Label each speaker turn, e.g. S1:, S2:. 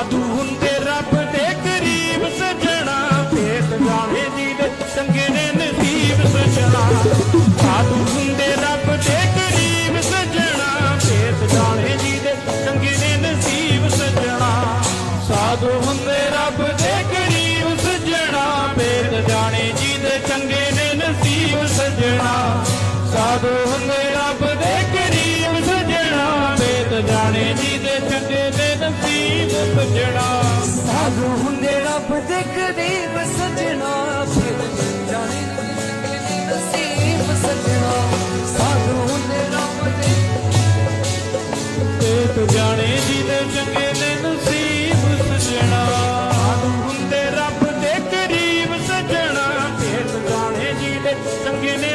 S1: ਸਾਧੂ ਹੁੰਦੇ ਰੱਬ ਦੇ ਕਰੀਬ ਸਜਣਾ ਭੇਤ ਜਾਣੇ ਜੀ ਦੇ ਚੰਗੇ ਨੇ ਨਸੀਬ ਸਜਣਾ। ਸਾਧੂ ਹੁੰਦੇ ਰੱਬ ਦੇ ਕਰੀਬ ਸਜਣਾ ਭੇਤ ਜਾਣੇ ਜੀ ਦੇ ਚੰਗੇ ਨੇ ਨਸੀਬ ਸਜਣਾ।
S2: ਸਾਧੂ
S1: ਹੁੰਦੇ ਰੱਬ ਦੇ ਕਰੀਬ ਸਜਣਾ ਭੇਤ ਜਾਣੇ ਜੀ ਦੇ ਚੰਗੇ ਨੇ ਨਸੀਬ ਸਜਣਾ। ਸਾਧੂ ਹੁੰਦੇ ਰੱਬ ਦੇ ਕਰੀਬ ਸਜਣਾ ਭੇਤ ਜਾਣੇ ਜੀ
S2: ਦੇ ਸਜਣਾ
S3: ਸਾਧੂ ਹੁੰਦੇ ਰੱਬ ਦੇ ਕਰੀਬ ਸਜਣਾ ਜਾਣੇ ਨਸੀਬ ਸਜਣਾ। ਸਾਧੂ ਹੁੰਦੇ ਰੱਬ ਦੇ
S1: ਤੇ ਤੂੰ
S2: ਜਾਣੇ
S1: ਚੰਗੇ ਨੇ ਨਸੀਬ ਸਜਣਾ। ਸਾਧੂ ਹੁੰਦੇ ਰੱਬ ਦੇ ਕਰੀਬ ਸਜਣਾ। ਫਿਰ ਜਾਣੇ ਜਿਹਦੇ ਚੰਗੇ ਨੇ